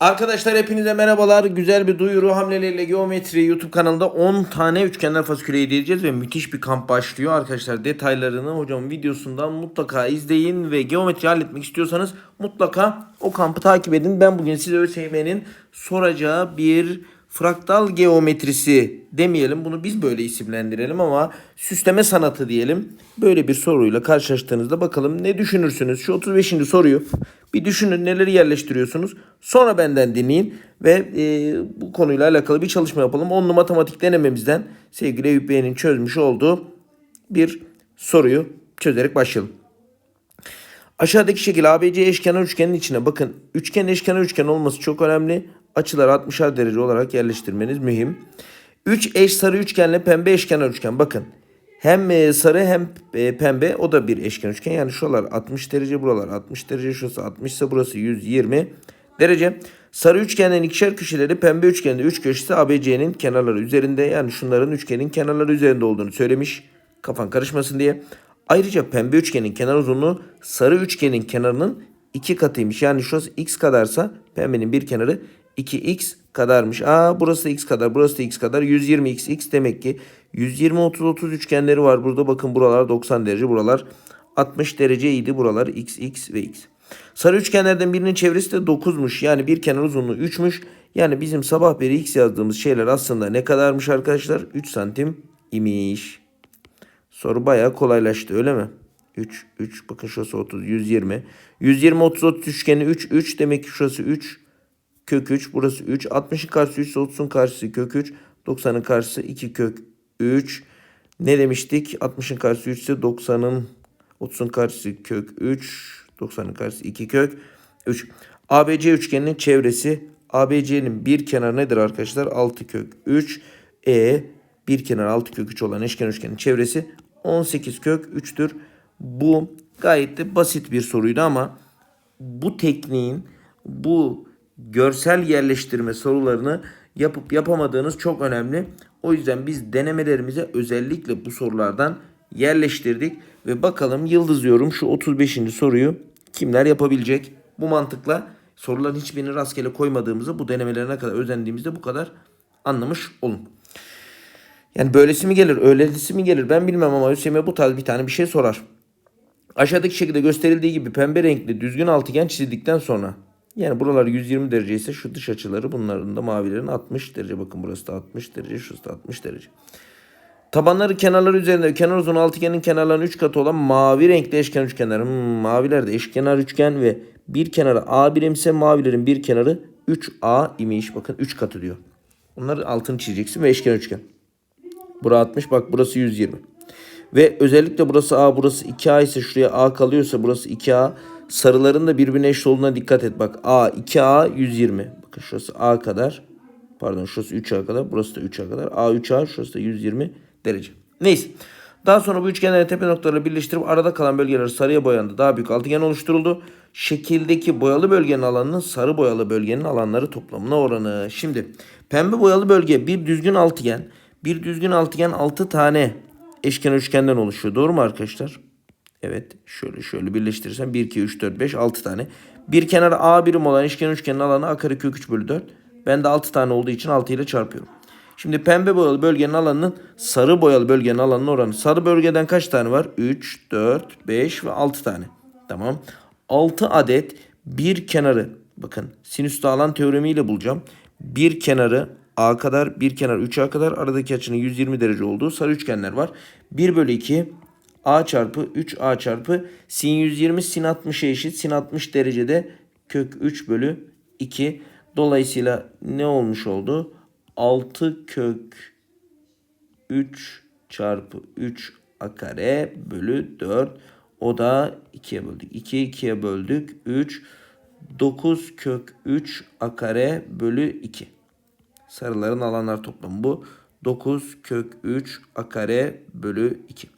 Arkadaşlar hepinize merhabalar. Güzel bir duyuru hamleleriyle geometri YouTube kanalında 10 tane üçgenler fasiküle edeceğiz ve müthiş bir kamp başlıyor. Arkadaşlar detaylarını hocam videosundan mutlaka izleyin ve geometri halletmek istiyorsanız mutlaka o kampı takip edin. Ben bugün size ÖSYM'nin soracağı bir fraktal geometrisi demeyelim. Bunu biz böyle isimlendirelim ama süsleme sanatı diyelim. Böyle bir soruyla karşılaştığınızda bakalım ne düşünürsünüz? Şu 35. soruyu bir düşünün neleri yerleştiriyorsunuz. Sonra benden dinleyin ve e, bu konuyla alakalı bir çalışma yapalım. Onlu matematik denememizden sevgili Eyüp Bey'in çözmüş olduğu bir soruyu çözerek başlayalım. Aşağıdaki şekil ABC eşkenar üçgenin içine bakın. Üçgen eşkenar üçgen olması çok önemli. Açılar 60'ar derece olarak yerleştirmeniz mühim. 3 eş sarı üçgenle pembe eşkenar üçgen. Bakın hem e, sarı hem e, pembe o da bir eşkenar üçgen. Yani şuralar 60 derece buralar 60 derece şurası 60 ise burası 120 derece. Sarı üçgenin ikişer köşeleri pembe üçgende 3 köşesi ABC'nin kenarları üzerinde. Yani şunların üçgenin kenarları üzerinde olduğunu söylemiş. Kafan karışmasın diye. Ayrıca pembe üçgenin kenar uzunluğu sarı üçgenin kenarının 2 katıymış. Yani şurası x kadarsa pembenin bir kenarı 2x kadarmış. Aa burası da x kadar, burası da x kadar. 120x x demek ki 120 30 30 üçgenleri var burada. Bakın buralar 90 derece, buralar 60 dereceydi. Buralar x x ve x. Sarı üçgenlerden birinin çevresi de 9'muş. Yani bir kenar uzunluğu 3'müş. Yani bizim sabah beri x yazdığımız şeyler aslında ne kadarmış arkadaşlar? 3 santim imiş. Soru bayağı kolaylaştı öyle mi? 3, 3 bakın şurası 30, 120. 120, 30, 30 üçgeni 3, 3 demek ki şurası 3 kök 3 burası 3. 60'ın karşısı 3 ise 30'un karşısı kök 3. 90'ın karşısı 2 kök 3. Ne demiştik? 60'ın karşısı 3 ise 90'ın 30'un karşısı kök 3. 90'ın karşısı 2 kök 3. ABC üçgeninin çevresi ABC'nin bir kenarı nedir arkadaşlar? 6 kök 3. E bir kenar 6 kök 3 olan eşkenar üçgenin çevresi 18 kök 3'tür. Bu gayet de basit bir soruydu ama bu tekniğin bu görsel yerleştirme sorularını yapıp yapamadığınız çok önemli. O yüzden biz denemelerimize özellikle bu sorulardan yerleştirdik ve bakalım yıldızlıyorum şu 35. soruyu kimler yapabilecek? Bu mantıkla soruların hiçbirini rastgele koymadığımızı bu denemelerine kadar özendiğimizde bu kadar anlamış olun. Yani böylesi mi gelir, öylesi mi gelir ben bilmem ama ÖSYM bu tarz bir tane bir şey sorar. Aşağıdaki şekilde gösterildiği gibi pembe renkli düzgün altıgen çizildikten sonra yani buralar 120 derece ise şu dış açıları bunların da mavilerin 60 derece. Bakın burası da 60 derece, şurası da 60 derece. Tabanları kenarları üzerinde kenar uzun altıgenin kenarlarının 3 katı olan mavi renkli eşkenar üçgenler. Hmm, maviler de eşkenar üçgen ve bir kenarı A birimse mavilerin bir kenarı 3A imiş. Bakın 3 katı diyor. Bunları altını çizeceksin ve eşkenar üçgen. Bura 60 bak burası 120. Ve özellikle burası A burası 2A ise şuraya A kalıyorsa burası 2A. Sarıların da birbirine eşit olduğuna dikkat et. Bak A 2A 120. Bakın şurası A kadar. Pardon şurası 3A kadar. Burası da 3A kadar. A 3A şurası da 120 derece. Neyse. Daha sonra bu üçgenleri tepe noktaları birleştirip arada kalan bölgeler sarıya boyandı. Daha büyük altıgen oluşturuldu. Şekildeki boyalı bölgenin alanının sarı boyalı bölgenin alanları toplamına oranı. Şimdi pembe boyalı bölge bir düzgün altıgen. Bir düzgün altıgen 6 tane eşkenar üçgenden oluşuyor. Doğru mu arkadaşlar? Evet. Şöyle şöyle birleştirirsem 1, 2, 3, 4, 5, 6 tane. Bir kenar A birim olan eşkenar üçgenin alanı A kare kök 3 bölü 4. Ben de 6 tane olduğu için 6 ile çarpıyorum. Şimdi pembe boyalı bölgenin alanının sarı boyalı bölgenin alanının oranı. Sarı bölgeden kaç tane var? 3, 4, 5 ve 6 tane. Tamam. 6 adet bir kenarı. Bakın sinüs alan teoremiyle bulacağım. Bir kenarı A kadar bir kenar 3A kadar aradaki açının 120 derece olduğu sarı üçgenler var. 1 bölü 2 A çarpı 3A çarpı sin 120 sin 60'a eşit. Sin 60 derecede kök 3 bölü 2. Dolayısıyla ne olmuş oldu? 6 kök 3 çarpı 3 a kare bölü 4. O da 2'ye böldük. 2'ye 2'ye böldük. 3 9 kök 3 a kare bölü 2. Sarıların alanlar toplamı bu. 9 kök 3 a kare bölü 2.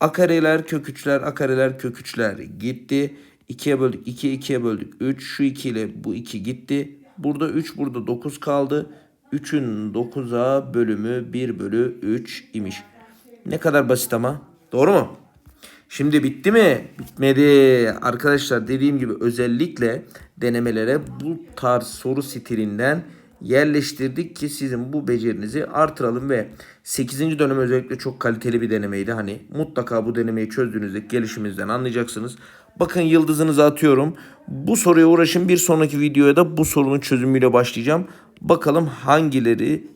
A kareler kök 3'ler a kareler kök 3'ler gitti. 2'ye böldük 2'ye 2'ye böldük 3 şu 2 ile bu 2 gitti. Burada 3 burada 9 kaldı. 3'ün 9'a bölümü 1 bölü 3 imiş. Ne kadar basit ama. Doğru mu? Şimdi bitti mi? Bitmedi. Arkadaşlar dediğim gibi özellikle denemelere bu tarz soru stilinden yerleştirdik ki sizin bu becerinizi artıralım ve 8. dönem özellikle çok kaliteli bir denemeydi. Hani mutlaka bu denemeyi çözdüğünüzde gelişiminizden anlayacaksınız. Bakın yıldızınızı atıyorum. Bu soruya uğraşın. Bir sonraki videoya da bu sorunun çözümüyle başlayacağım. Bakalım hangileri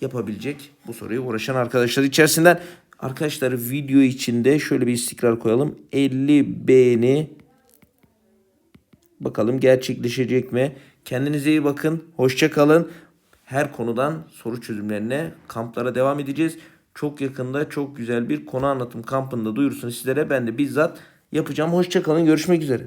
yapabilecek bu soruya uğraşan arkadaşlar içerisinden. Arkadaşlar video içinde şöyle bir istikrar koyalım. 50 beğeni bakalım gerçekleşecek mi? Kendinize iyi bakın. Hoşça kalın. Her konudan soru çözümlerine kamplara devam edeceğiz. Çok yakında çok güzel bir konu anlatım kampında duyursun sizlere. Ben de bizzat yapacağım. Hoşça kalın. Görüşmek üzere.